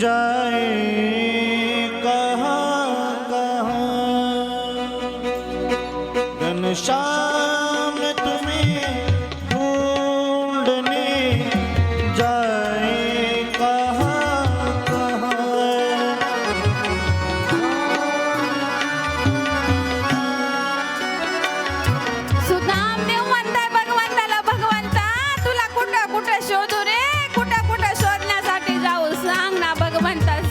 যায় सांग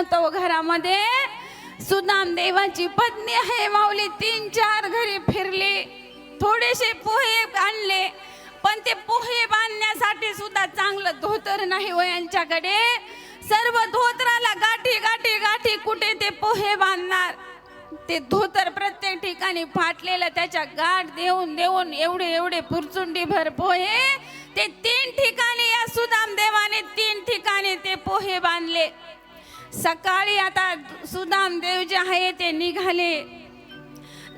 होतो घरामध्ये सुदाम देवाची पत्नी आहे माऊली तीन चार घरी फिरली. थोडेसे पोहे आणले पण ते पोहे बांधण्यासाठी सुद्धा चांगलं धोतर नाही व यांच्याकडे. सर्व धोतराला गाठी गाठी गाठी कुठे ते पोहे बांधणार? ते धोतर प्रत्येक ठिकाणी फाटलेलं त्याच्या गाठ देऊन देऊन एवढे एवढे पुरचुंडी भर पोहे. ते तीन ठिकाणी या सुदाम देवाने तीन ठिकाणी ते पोहे बांधले. सकाळी आता सुदाम देव जे आहे ते निघाले.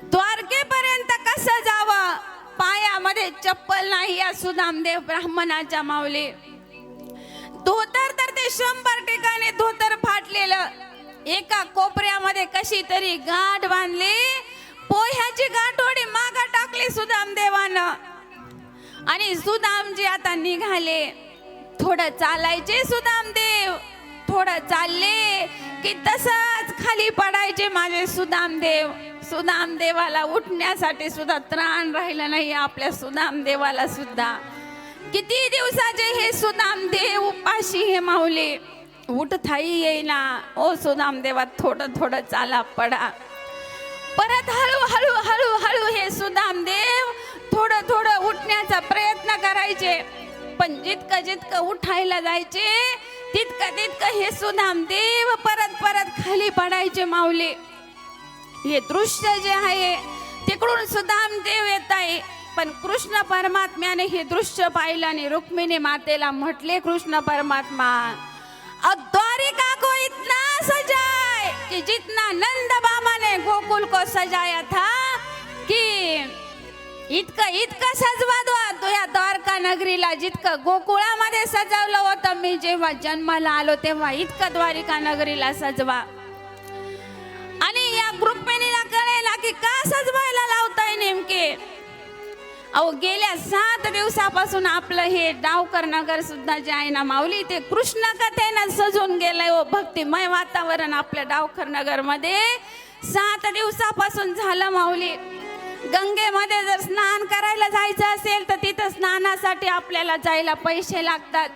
द्वारकेपर्यंत कसं जावं? पायामध्ये चप्पल नाही या सुदामदेव ब्राह्मणाच्या मावले. धोतर तर ते शंभर ठिकाणी धोतर फाटलेलं. एका कोपऱ्यामध्ये कशी तरी गाठ बांधली. पोह्याची गाठोडी मागा टाकली सुदामदेवानं आणि सुदामजी आता निघाले थोडं चालायचे सुदाम देव. थोडं चालले की तसंच खाली पडायचे माझे सुदामदेव. सुदामदेवाला उठण्यासाठी सुद्धा त्राण राहिलं नाही आपल्या सुदामदेवाला सुद्धा. किती दिवसाचे हे सुदामदेव उपाशी हे माऊले. उठताही येईना. ओ सुदामदेवा थोडं थोडं चाला पडा. परत हळू हळू हळू हळू हे सुदामदेव थोडं थोडं उठण्याचा प्रयत्न करायचे. पण जितकं जितकं उठायला जायचे तितकं तितकं हे सुदाम देव परत परत खाली पडायचे माऊले. हे दृश्य जे आहे तिकडून सुदाम देव येत आहे. पण कृष्ण परमात्म्याने हे दृश्य पाहिलं आणि रुक्मिणी मातेला म्हटले कृष्ण परमात्मा द्वारिका को इतना सजाय कि जितना नंद बाबा ने गोकुल को सजाया था कि इतकं इतकं सजवा दो या द्वारका नगरीला जितकं गोकुळामध्ये सजवलं होतं मी जेव्हा जन्माला आलो तेव्हा इतकं द्वारिका नगरीला सजवा. आणि या ग्रुपमेनीला कळेला की का सजवायला लावताय नेमके? अहो गेल्या सात दिवसापासून आपलं हे डावकर नगर सुद्धा जे आहे ना माऊली ते कृष्ण कथेनं सजून गेलंय हो. भक्तिमय वातावरण आपल्या डावकर नगरमध्ये. सात दिवसापासून झालं माऊली. गंगेमध्ये जर स्नान करायला जायचं असेल तर तिथं स्नानासाठी आपल्याला जायला पैसे लागतात.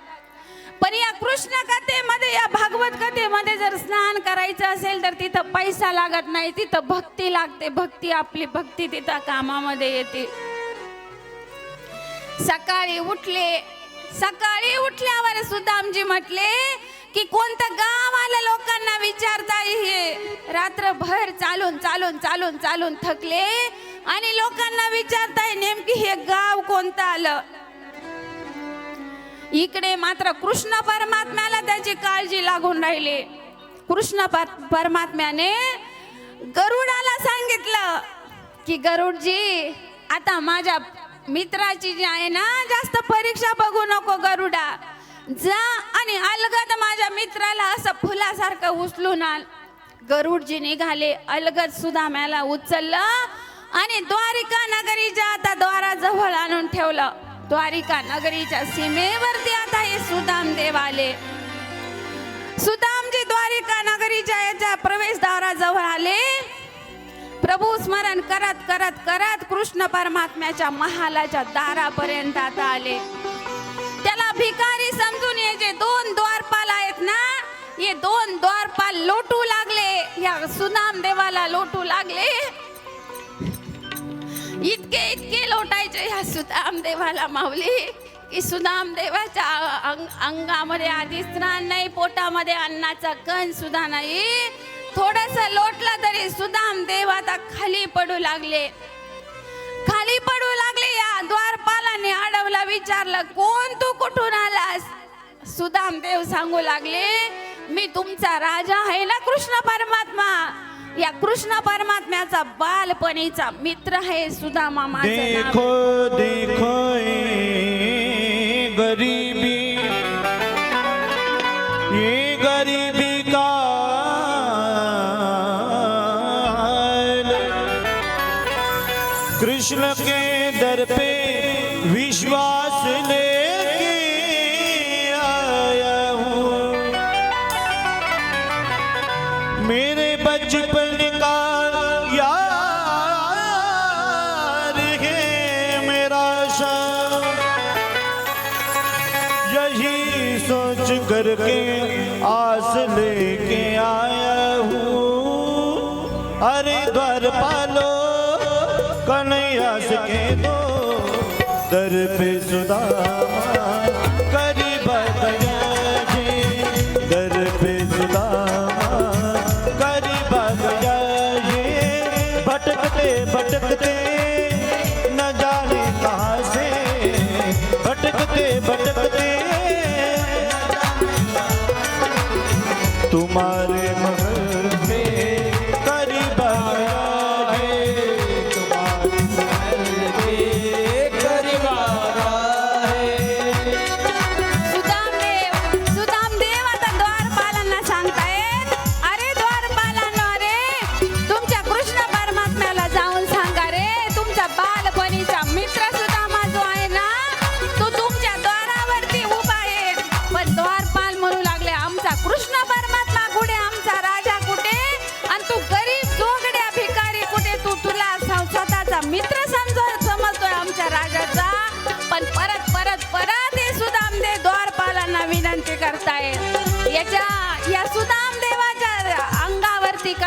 पण या कृष्ण कथेमध्ये या भागवत कथेमध्ये जर स्नान करायचं असेल तर तिथं पैसा लागत नाही तिथं भक्ती लागते. भक्ती आपली भक्ती तिथं कामामध्ये येते. सकाळी उठले सकाळी उठल्यावर सुदामजी म्हटले की कोणतं गाव आलं लोकांना विचारता हे रात्रभर चालून चालून चालून चालून थकले. आणि लोकांना विचारताय नेमकी हे गाव कोणतं आलं? इकडे मात्र कृष्ण परमात्म्याला त्याची काळजी लागून राहिली. कृष्ण पर- परमात्म्याने गरुडाला सांगितलं की गरुडजी आता माझ्या मित्राची जी आहे ना जास्त परीक्षा बघू नको गरुडा. जा आणि अलगद माझ्या मित्राला असं फुलासारखं उचलून आल गरुडजी निघाले. अलगद सुदाम्याला उचललं. आणि द्वारिका नगरीच्या आता द्वाराजवळ आणून ठेवलं. द्वारिका नगरीच्या सीमेवरती आता हे सुदाम देव आले. सुदामजी द्वारिका नगरीच्या याच्या प्रवेशद्वाराजवळ आले. प्रभू स्मरण करत करत करत कृष्ण परमात्म्याच्या महालाच्या दारापर्यंत आता आले. त्याला भिकारी समजून यायचे दोन द्वारपाल आहेत ना हे दोन द्वारपाल लोटू लागले. या सुनाम देवाला लोटू लागले. इतके इतके लोटायचे ह्या सुदाम देवाला माऊली की सुदाम देवाच्या अंग- अंगामध्ये आधी स्नान नाही पोटामध्ये अन्नाचा कण सुद्धा नाही. थोडस लोटलं तरी सुदाम देव आता खाली पडू लागले. खाली पडू लागले या द्वारपालाने अडवला विचारलं कोण तू कुठून आलास? सुदाम देव सांगू लागले मी तुमचा राजा आहे ना कृष्ण परमात्मा? या कृष्ण परमात्म्याचा बालपणीचा मित्र आहे सुधा मामा देखो देखो गरीबी. ये गरीबी का कृष्ण के दर पे विश्वास ले आया हूँ। मेरे बचपन करके आस लेके आया हूँ। अरे द्वार पालो कन्हैया के दो दर पे सुदामा।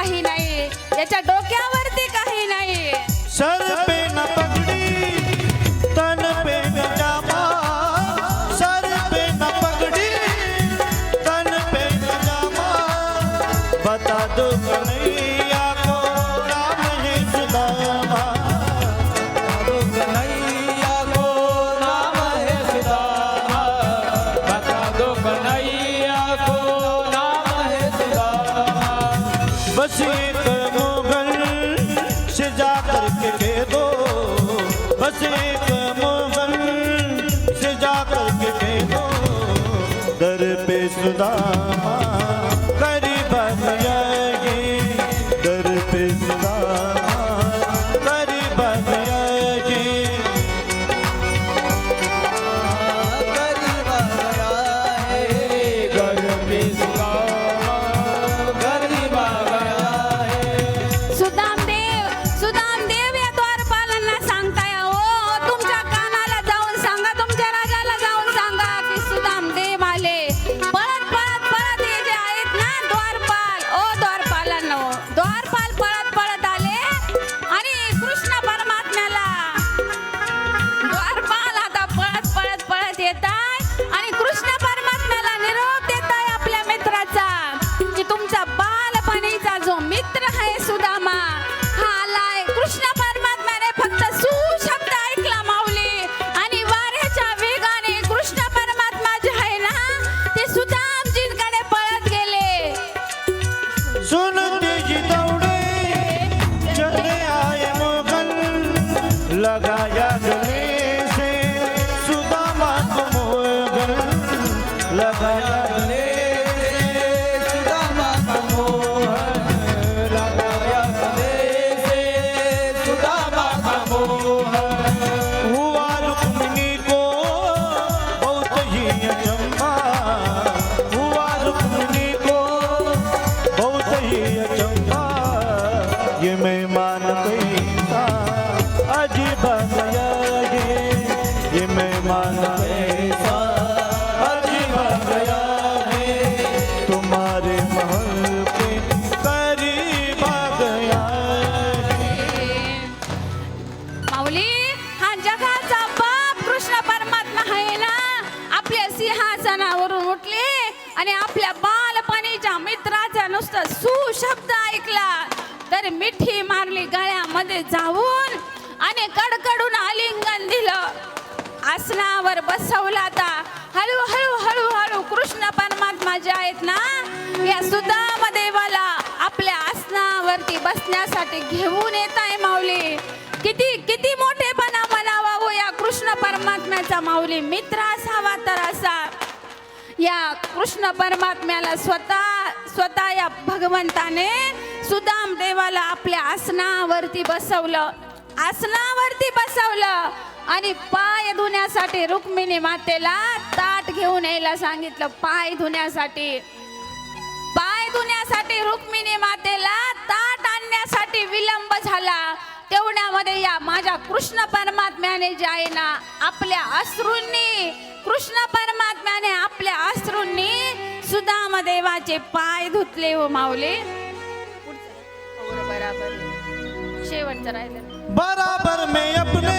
काही नाही याच्या डोक्यावर ਬੇਸੁਦਾ ਮਾਂ लगाया आणि आपल्या बालपणीच्या मित्राचा नुसतं सुशब्द ऐकला. तर मिठी मारली गळ्यामध्ये जाऊन आणि कडकडून आलिंगन दिलं. आसनावर बसवला आता. हळू हळू हळू हळू कृष्ण परमात्मा जे आहेत ना या सुदाम देवाला आपल्या आसनावरती बसण्यासाठी घेऊन येत आहे माऊली. किती किती मोठेपणा म्हणावा हो या कृष्ण परमात्म्याचा माऊली. मित्र असावा तर असा. या कृष्ण परमात्म्याला स्वतः स्वतः या भगवंताने सुदाम देवाला आपल्या आसनावरती बसवलं. आसनावरती बसवलं. आणि पाय धुण्यासाठी रुक्मिणी मातेला ताट घेऊन यायला सांगितलं पाय धुण्यासाठी. पाय धुण्यासाठी रुक्मिणी मातेला ताट आणण्यासाठी विलंब झाला. तेवढ्यामध्ये या माझ्या कृष्ण परमात्म्याने जे आहे ना आपल्या अश्रूंनी कृष्ण परमात्म्याने आपल्या अश्रूंनी सुदाम देवाचे पाय धुतले हो माऊले. हो, बराबर. शेवटचं राहिलं. बराबर मे अपने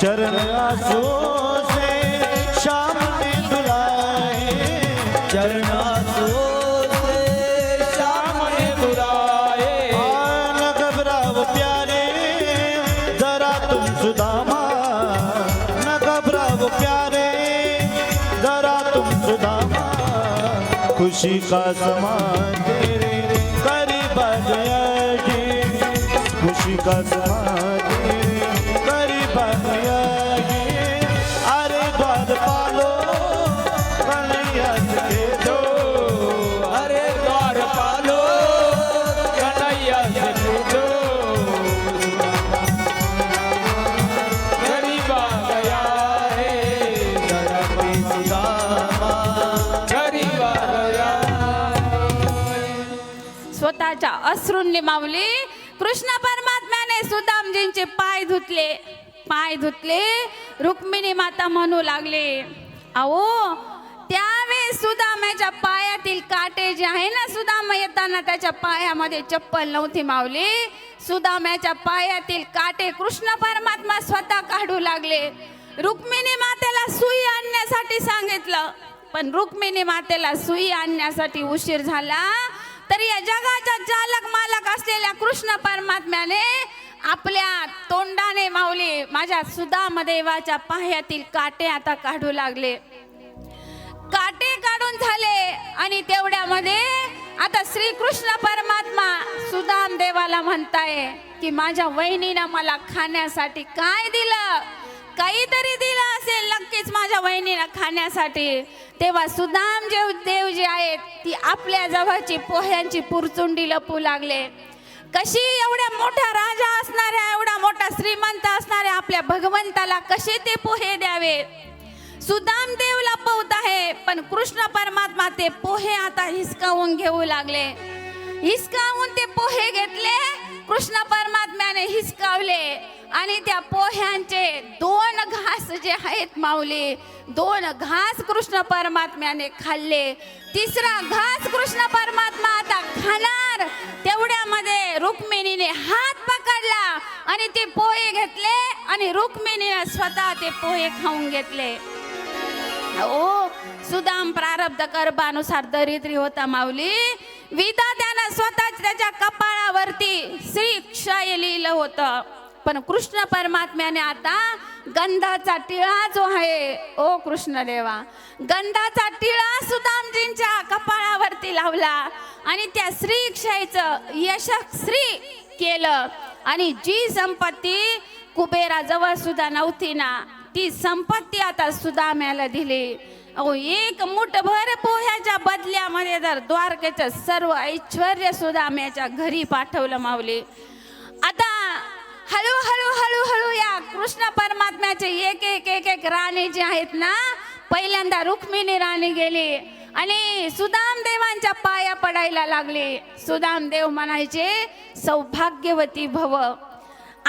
चरण आंसुओं से शाम में दुलाए चरण आंसुओं से शाम में दुलाए न घबराओ प्यारे जरा तुम सुदामा न घबराओ प्यारे जरा तुम सुदामा खुशी का समा तेरे करीब आ गया ये खुशी का समा स्वतःच्या अश्रूंनी मावली. कृष्ण परमात्म्याने सुदामजींचे पाय धुतले. पाय धुतले. रुक्मिणी माता म्हणू लागले अहो त्यावेळेस सुदामाच्या पायातील काटे जे आहे ना सुदामा येताना त्याच्या पायामध्ये चप्पल नव्हती मावली. सुदाम्याच्या पायातील काटे कृष्ण परमात्मा स्वतः काढू लागले. रुक्मिणी मातेला सुई आणण्यासाठी सांगितलं. पण रुक्मिणी मातेला सुई आणण्यासाठी उशीर झाला. तर या जगाच्या चालक मालक असलेल्या कृष्ण परमात्म्याने आपल्या तोंडाने माऊली माझ्या सुदामदेवाच्या पाह्यातील काटे आता काढू लागले. काटे काढून झाले आणि तेवढ्यामध्ये आता श्रीकृष्ण परमात्मा सुदाम देवाला म्हणताय की माझ्या वहिनीनं मला खाण्यासाठी काय दिलं? काहीतरी दिलं असेल नक्कीच माझ्या वहिनीनं खाण्यासाठी. तेव्हा सुदाम जे देव जे आहेत ती आपल्या जवळची पोह्यांची पुरचुंडी लपू लागले. कशी एवढ्या मोठा राजा असणाऱ्या एवढा मोठा श्रीमंत असणाऱ्या आपल्या भगवंताला कसे ते पोहे द्यावे? सुदाम देव लपवत आहे पण कृष्ण परमात्मा ते पोहे आता हिसकावून घेऊ लागले. हिसकावून ते पोहे घेतले कृष्ण परमात्म्याने हिसकावले. आणि त्या पोह्यांचे दोन घास जे आहेत माऊली दोन घास कृष्ण परमात्म्याने खाल्ले. तिसरा घास कृष्ण परमात्मा आता खाणार. तेवढ्यामध्ये रुक्मिणीने हात पकडला आणि ते पोहे घेतले आणि रुक्मिणीने स्वतः ते पोहे खाऊन घेतले. ओ सुदाम प्रारब्ध कर्बानुसार दरिद्री होता माऊली. विधा त्यानं स्वतः त्याच्या कपाळावरती श्री क्षय लिहिलं होतं. पण कृष्ण परमात्म्याने आता गंधाचा टिळा जो आहे ओ कृष्ण देवा गंधाचा टिळा सुदामजींच्या कपाळावरती लावला आणि त्या स्त्री क्षयचं यशस्वी केलं. आणि जी संपत्ती कुबेराजवळ सुद्धा नव्हती ना ती संपत्ती आता सुदाम्याला दिली. अहो एक मुठभर पोह्याच्या बदल्यामध्ये जर द्वारकेचं सर्व ऐश्वर सुदाम्याच्या घरी पाठवलं माऊली. आता हळूहळू हळूहळू या. कृष्ण परमात्म्याचे एक एक एक एक राणी जे आहेत ना पहिल्यांदा रुक्मिणी राणी गेली आणि सुदाम देवांच्या पाया पडायला लागली. सुदाम देव म्हणायचे सौभाग्यवती भव.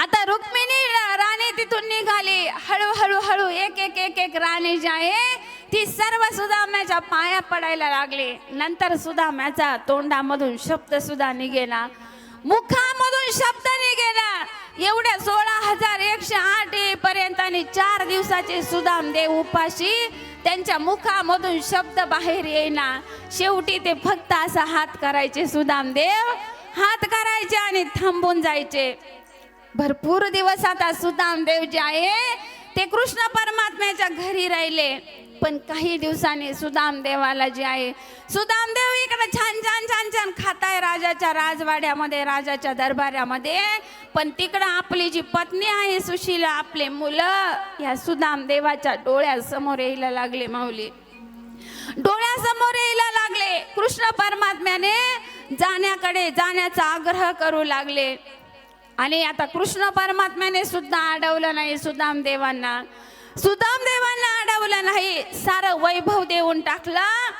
आता रुक्मिणी राणी तिथून निघाली. हळूहळू हळू एक एक एक एक राणी जी आहे ती सर्व सुदाम्याच्या पाया पडायला लागली. नंतर सुदाम्याचा तोंडामधून शब्द सुद्धा निघेला मुखामधून शब्द एवढ्या सोळा हजार एकशे आठ पर्यंत आणि चार दिवसाचे सुदाम देव उपाशी त्यांच्या मुखामधून शब्द बाहेर येईना शेवटी ते फक्त असा हात करायचे सुदाम देव. हात करायचे आणि थांबून जायचे. भरपूर दिवस आता सुदाम देव जे आहे. ते कृष्ण परमात्म्याच्या घरी राहिले. पण काही दिवसांनी सुदाम देवाला जे आहे सुदाम देव इकडे छान छान छान छान खाताय राजाच्या राजवाड्यामध्ये राजाच्या दरबारामध्ये. पण तिकडं आपली जी पत्नी आहे सुशीला आपले मुलं या सुदाम देवाच्या डोळ्यासमोर यायला लागले माऊली. डोळ्यासमोर यायला लागले. कृष्ण परमात्म्याने जाण्याकडे जाण्याचा आग्रह करू लागले. आणि आता कृष्ण परमात्म्याने सुद्धा अडवलं नाही सुदाम देवांना सुदाम देवांना अडवलं नाही. सारं वैभव देऊन टाकलं.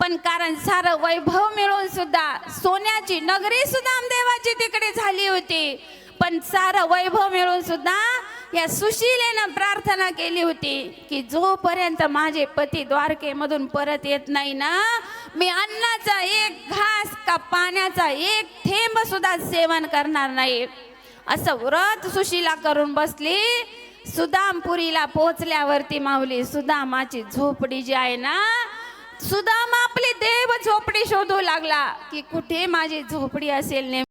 पण कारण सारं वैभव मिळून सुद्धा सोन्याची नगरी सुदाम देवाची तिकडे झाली होती. पण सारं वैभव मिळून सुद्धा या सुशीलेनं प्रार्थना केली होती की जोपर्यंत माझे पती द्वारकेमधून परत येत नाही ना मी अन्नाचा एक घास का पाण्याचा एक थेंब सुद्धा सेवन करणार नाही. असं व्रत सुशीला करून बसली. सुदामपुरीला पोचल्यावरती माऊली सुदामाची झोपडी जी आहे ना सुदाम आपली देव झोपडी शोधू लागला की कुठे माझी झोपडी असेल नेम